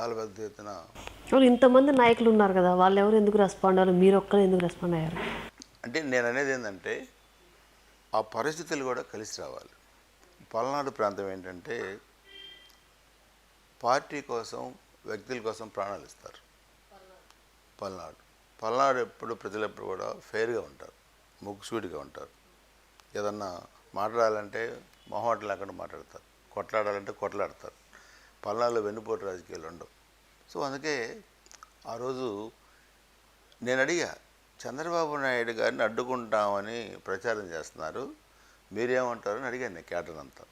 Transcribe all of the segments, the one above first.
చాలా పెద్ద ఎత్తున ఇంతమంది నాయకులు ఉన్నారు కదా వాళ్ళు ఎవరు ఎందుకు రెస్పాండ్ అవ్వాలి? మీరు ఒక్కరు ఎందుకు రెస్పాండ్ అయ్యారు? అంటే నేను అనేది ఏంటంటే ఆ పరిస్థితులు కూడా కలిసి రావాలి. పల్నాడు ప్రాంతం ఏంటంటే పార్టీ కోసం వ్యక్తుల కోసం ప్రాణాలు ఇస్తారు. పల్నాడు. పల్నాడు ఎప్పుడు ప్రజలు ఎప్పుడు కూడా ఫెయిర్గా ఉంటారు ముగ్గుసూడిగా ఉంటారు. ఏదన్నా మాట్లాడాలంటే మొహమాట లేకుండా మాట్లాడతారు. కొట్లాడాలంటే కొట్లాడతారు. పల్నాడులో వెన్నుపోటు రాజకీయాలు ఉండవు. సో అందుకే ఆ రోజు నేను అడిగా చంద్రబాబు నాయుడు గారిని అడ్డుకుంటామని ప్రచారం చేస్తున్నారు మీరేమంటారు? అని అడిగాను నేను కేటర్ అంతా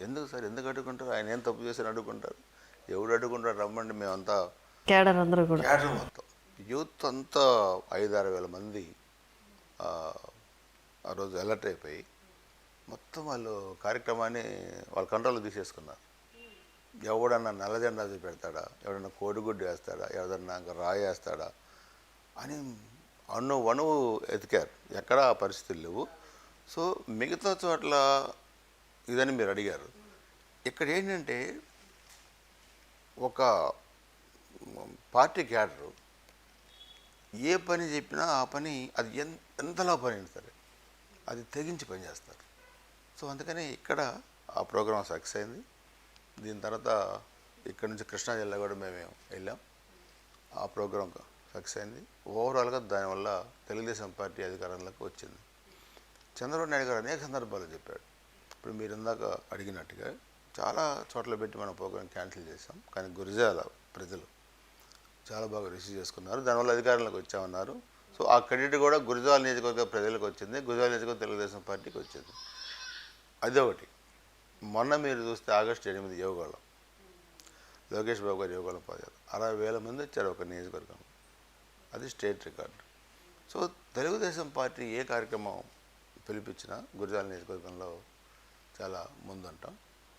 ఎందుకు సార్? ఎందుకు అడ్డుకుంటారు? ఆయన ఏం తప్పు చేశారు అడ్డుకుంటారు ఎవడు అడ్డుకుంటారు రమ్మండి మేమంతా. కేడర్ అందరూ కూడా. క్యాడర్ మొత్తం. యూత్ అంతా ఐదారు వేల మంది ఆ, ఆ రోజు అలర్ట్ అయిపోయి మొత్తం వాళ్ళు కార్యక్రమాన్ని వాళ్ళ కంట్రోల్లో తీసేసుకున్నారు. ఎవడన్నా నల్లజెండా పెడతాడా? ఎవడన్నా కోడిగుడ్డు వేస్తాడా? ఎవడన్నా రాయి వేస్తాడా? అని అణు వణువు ఎతికారు. ఎక్కడా ఆ పరిస్థితులు లేవు. సో మిగతా చోట్ల ఇదని మీరు అడిగారు. ఇక్కడ ఏంటంటే ఒక పార్టీ క్యాడరు ఏ పని చెప్పినా ఆ పని అది ఎంత ఎంతలా పని సరే అది తెగించి పని చేస్తారు సో అందుకని ఇక్కడ ఆ ప్రోగ్రాం సక్సెస్ అయింది. దీని తర్వాత ఇక్కడ నుంచి కృష్ణా జిల్లా కూడా మేము వెళ్ళాం. ఆ ప్రోగ్రాం సక్సెస్ అయింది. ఓవరాల్గా దానివల్ల తెలుగుదేశం పార్టీ అధికారంలోకి వచ్చింది. చంద్రబాబు నాయుడు గారు అనేక సందర్భాల్లో చెప్పాడు. ఇప్పుడు మీరు ఇందాక అడిగినట్టుగా చాలా చోట్ల పెట్టి మనం ప్రోగ్రాం క్యాన్సిల్ చేసాం కానీ గురిజాల ప్రజలు చాలా బాగా రిసీవ్ చేసుకున్నారు. దానివల్ల అధికారంలోకి వచ్చామన్నారు. సో ఆ క్రెడిట్ కూడా గురిజాల నియోజకవర్గ ప్రజలకు వచ్చింది. గురిజాల నియోజకవర్గ తెలుగుదేశం పార్టీకి వచ్చింది. అదొకటి. మొన్న మీరు చూస్తే ఆగస్టు ఎనిమిది యోగాలో లోకేష్ బాబు గారు యోగాలో పాదారు అరవై వేల మంది వచ్చారు ఒక నియోజకవర్గం. అది state record. So Telugu Desam party ఏ కార్యక్రమం పిలిపించినా గురిజాల నియోజకవర్గంలో చాలా ముందుంటాం.